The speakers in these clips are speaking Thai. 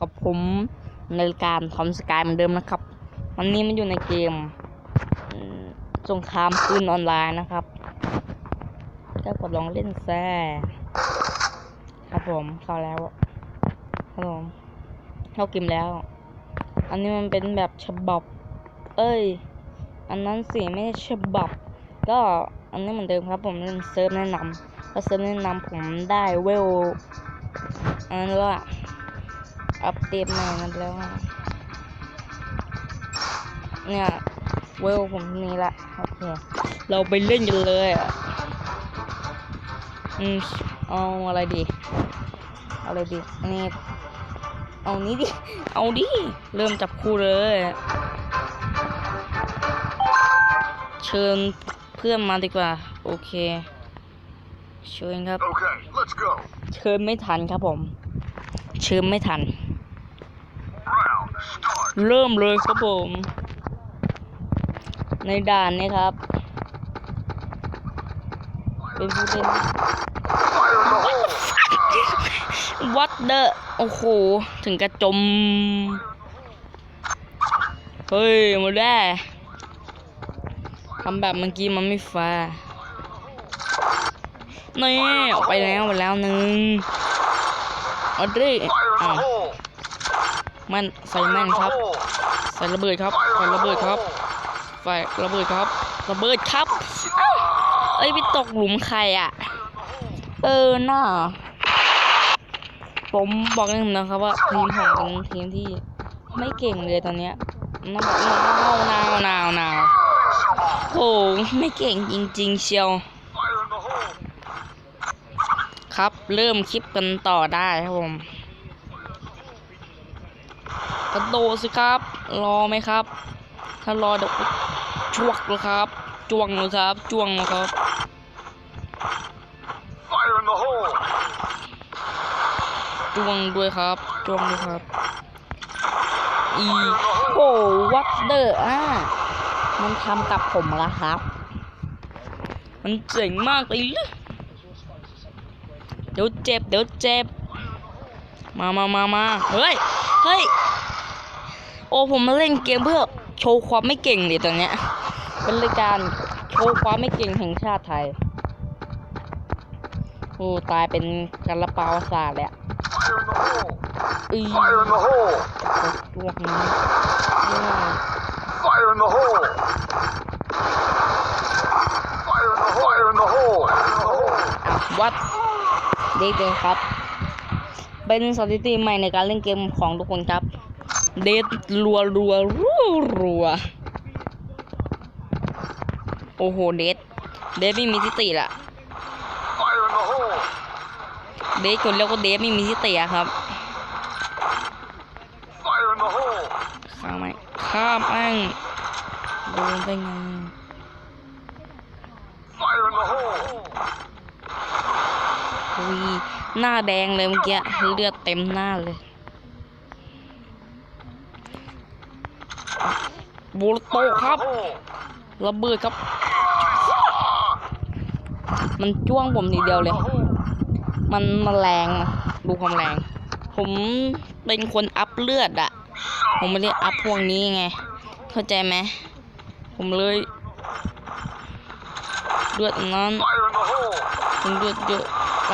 กับผมในการทอมสกายเหมือนเดิมนะครับ วันนี้มันอยู่ในเกมสงครามปืนออนไลน์นะครับก็กดลองเล่นแซ่ครับผมเข้าแล้วครับผมเข้าเกมแล้ว อันนี้มันเป็นแบบฉบับ เอ้ย อันนั้นสิไม่ใช่ฉบับ ก็อันนี้เหมือนเดิมครับ ผมเล่นเซิร์ฟแนะนำแล้วเซิร์ฟแนะนำผมได้เวลอันนั้นแล้วอะ เดตใหม่มาแล้วอะเนี่ยเวลผมนี่ละโอเคเราไปเล่นกันเลยอะอืมเอาอะไรดีเอาอะไรดีอันนี่เอานี้ดิเอาดิเริ่มจับคู่เลย เชิญเพื่อนมาดีกว่า โอเค เชิญครับ Okay, let's go. เชิญไม่ทันครับผม เชิญไม่ทัน Round start. เริ่มเลยครับผม ในด่านนี้ครับ เป็นผู้เล่น Fire in the hole. วัดเดอโอ้โห ถึงกระจม เฮ้ยมาได้ทำแบบเมื่อกี้มันไม่แฟร์นี่ออกไปแล้วไปแล้วหนึ่งอดิ Fire in อะ the hole. มันใส่แม่นครับ ใส่ระเบิดครับใส่ระเบิดครับ hole. ไฟระเบิดครับ ระเบิดครับเอ้ยไปตกหลุมใครอะ เออน่าผมบอกเลยนะครับว่าทีมผมเป็นทีมที่ไม่เก่งเลยตอนเนี้ยน่าแบบนาวหนาวหนาวหนาวโอ้ไม่เก่งจริง ๆ เชียว ครับเริ่มคลิปกันต่อได้ครับผม กระโดดสิครับ รอไหมครับ ถ้ารอเดี๋ยวชวกเลยครับจ้วงเลยครับจ้วงเลยครับ Fire in the hole. จ้วงด้วยครับจ้วงด้วยครับอีโหวัดเดอร์อะมันทำกับผมละครับ มันเจ๋งมากเลยเลยเดี๋ยวเจ็บเดี๋ยวเจ็บ มามามามาเฮ้ย เฮ้ยโอ้ผมมาเล่นเกมเพื่อโชว์ความไม่เก่งดิตอนเนี้ยเป็นรายการโชว์ความไม่เก่งแห่งชาติไทยโอ้ตายเป็นกระปาศาสตร์เละ Fire in the hole. อี Fire in the hole. พวกนี้เนี่ยวัดเด็กเลยครับ เป็นสถิติใหม่ในการเล่นเกมของทุกคนครับ เดทรัวรัวรัวรัวโอ้โหเดทเดทไม่มีสติละเดทคนเรียกว่าเดทไม่มีสติอะครับข้ามไหมข้ามแม่งโดนได้ไง Fire in the hole. อุ้ยหน้าแดงเลยเมื่อกี้เลือดเต็มหน้าเลย โบลโตครับระเบิดครับ มันจ้วงผมทีเดียวเลย มันมาแรงนะดูความแรง ผมเป็นคนอัพเลือดอะผมไม่ได้อัพพวกนี้ไง เข้าใจไหมผมเลยเลือดนั้นผมเลือดเยอะไป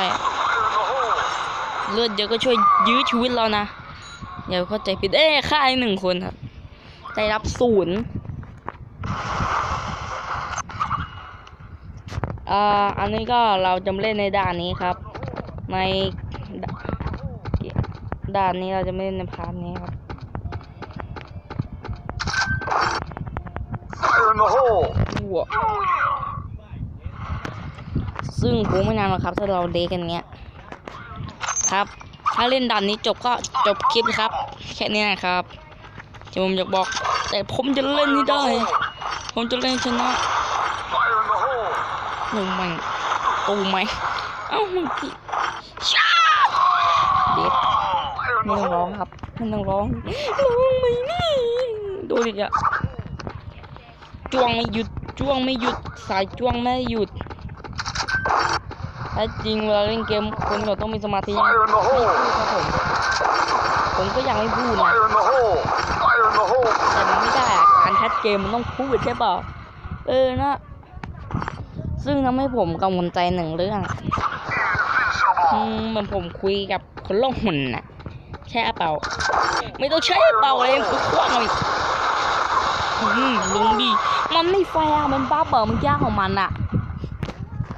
เลือดเยอะก็ช่วยยื้อชีวิตเรานะอย่าเข้าใจผิดเอ้ยฆ่าอีกหนึ่งคนครับ ได้รับศูนย์อ่าอันนี้ก็เราจะมาเล่นในด่านนี้ครับ ในดด่านนี้เราจะไม่เล่นในพาร์ทนี้ครับ Fire in the hole. หัวซึ่งกูไม่นานหรอกครับ ถ้าเราเดทกันเงี้ย ครับ ถ้าเล่นด่านนี้จบก็จบคลิปครับ แค่นี้นะครับ ที่ผมอยากบอก แต่ผมจะเล่นให้ได้ ผมจะเล่นชนะหนึ่งมันตูไหมเอ้าเมื่อกี้ชาเด็ดไม่ the ต้องร้องครับไม่ต้องร้องร้องไม่นี่ดูดิอะจ้วงไม่หยุดจ้วงไม่หยุดสายจ้วงไม่หยุดแท้จริงเวลาเล่นเกมคนเราต้องมีสมาธิครับผมผมก็ยังไม่พูดนะ แต่มันไม่ได้อะการคัดเกมมันต้องพูดใช่ป่าเออนะซึ่งทำให้ผมกังวลใจหนึ่งเรื่องมเหมันผมคุยกับคนล่องหุ่นน่ะ แช่เป่า ไม่ต้องใช้เป่าเลยคือคว้างเลยอืมลุงดี มันไม่แฟร์มันบ้าเปิดมันยากของมันอะ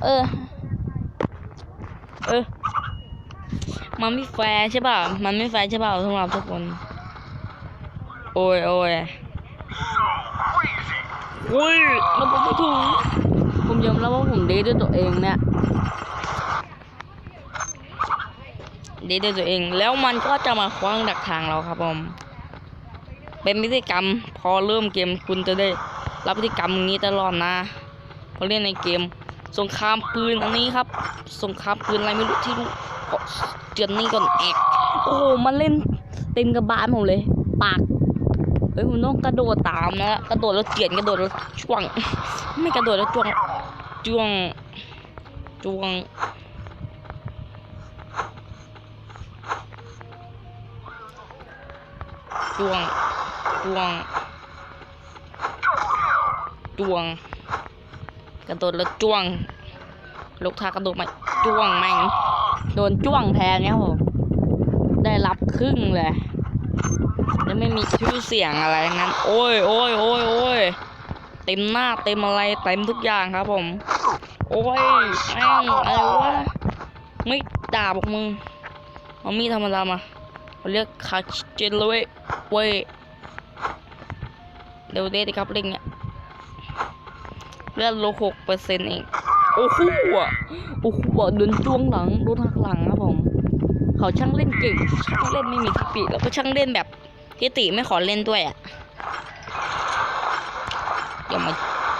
เออ เออ มันไม่แฟร์ใช่ป่ะ มันไม่แฟร์ใช่ป่ะสำหรับทุกคน โอ้ยโอ้ยโอ้ยเราผมไม่ถูกผมยอมรับว่าผมเดทด้วยตัวเองเนี่ยเดทด้วยตัวเอง แล้วมันก็จะมาคว้างดักทางเราครับผม เป็นพฤติกรรม พอเริ่มเกมคุณจะได้รับพฤติกรรมอย่างนี้ตลอดนะพอเล่นในเกม สงครามปืนอันนี้ครับ สงครามปืนอะไรไม่รู้ที่รู้ก็เจือนนี่ก่อนเอกโอ้โหมันเล่นเต็มกระบาลผมเลย ปาก เอ้ยผมต้องกระโดดตามนะกระโดดแล้วเจียนกระโดดแล้วช่วง ไม่กระโดดแล้วจ้วงจ้วงจ้วงจ้วงจ้วงจ้วง กระโดดแล้วจ้วงลูกทากระโดดมาจ้วงแม่งโดนจ้วงแทนเนี่ยผมได้รับครึ่งเลย แล้วไม่มีชื่อเสียงอะไรงั้น โอ้ยโอ้ยโอ้ยโอ้ยเต็มหน้าเต็มอะไรเต็มทุกอย่างครับผม โอ้ยแม่งอะไรวะไม่ด่าบอกมึงเอามีธรรมดามาเขาเรียกคาเจนเลยเว้ยเดี๋ยวเดทครับเร่งเนี่ยเลือดลหกเปอร์เซ็นต์เอง โอ้โหอะโอ้โหโดนจ้วงหลังโดนหักหลังครับผม เขาช่างเล่นเก่งช่างเล่นไม่มีทิฏฐิแล้วก็ช่างเล่นแบบทิฏฐิไม่ขอเล่นด้วยอะอย่ามา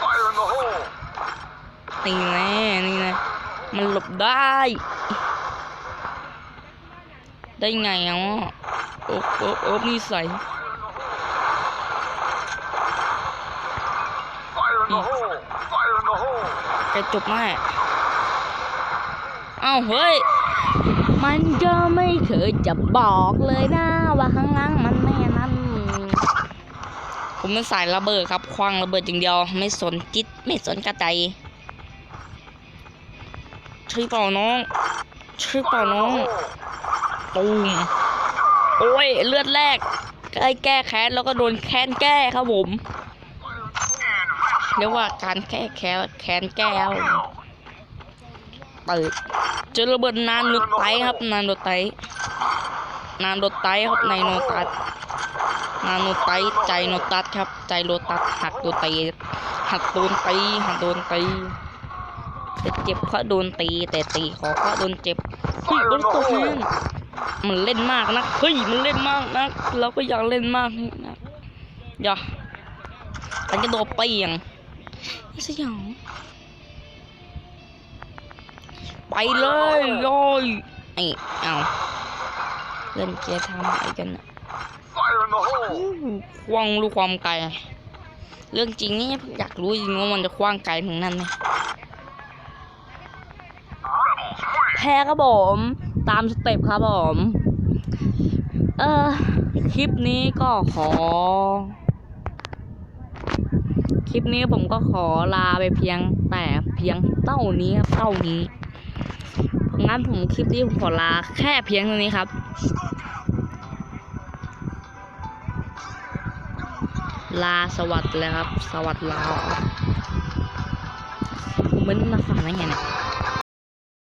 Fire in the hole! ตีแน่นี่นะมันหลบได้ ได้ไงอะโอ้โอ้โอ้นี่ใส่ Fire in the hole! Fire in the hole! แกจบแม่ เอ้าเฮ้ย มันก็ไม่เคยจะบอกเลยนะ ว่าข้างล่างมันแม่นั่น ผมเป็นสายระเบิดครับ คว้างระเบิดอย่างเดียว ไม่สนจิตไม่สนกระใจช่วยเปล่าน้องช่วยเปล่าน้องตูมโอ้ย เลือดแรกใกล้แก้แค้นแล้วก็โดนแค้นแก้ครับผมเรียกว่าการแก้แค้นแค้นแก้ครับผม เปิดเจอระเบิดนานโนไตครับ นานโนไตนานโนไตครับในโนตัสนานโนไตใจโนตัสครับ ใจโลตัสหักโดนตีหักโดนตีหักโดนตีแต่เจ็บเพราะโดนตี แต่ตีขอเพราะโดนเจ็บเฮ้ยรถตัวแทนมันเล่นมากนะเฮ้ยมันเล่นมากนะเราก็อยากเล่นมากนะอย่ามันจะโดนเปียงสยอง ไปเลยโย้ยไอ้เอาเล่นเกียร์ทำอะไรกันนะ Fire in the hole! คว้างลูกความไกล เรื่องจริงนี่อยากรู้จริงว่ามันจะคว้างไกลถึงนั่นไหม Rebels win! แพ้ครับผม ตามสเต็ปครับผม เออคลิปนี้ก็ขอ คลิปนี้ผมก็ขอลาไปเพียงแต่เพียงเท่านี้ครับเท่านี้ งั้นผมคลิปนี้ผมขอลาแค่เพียงเท่านี้ครับ ลาสวัสดีเลยครับ สวัสดีลาผมไม่ได้มาฟังได้ไงเนี่ย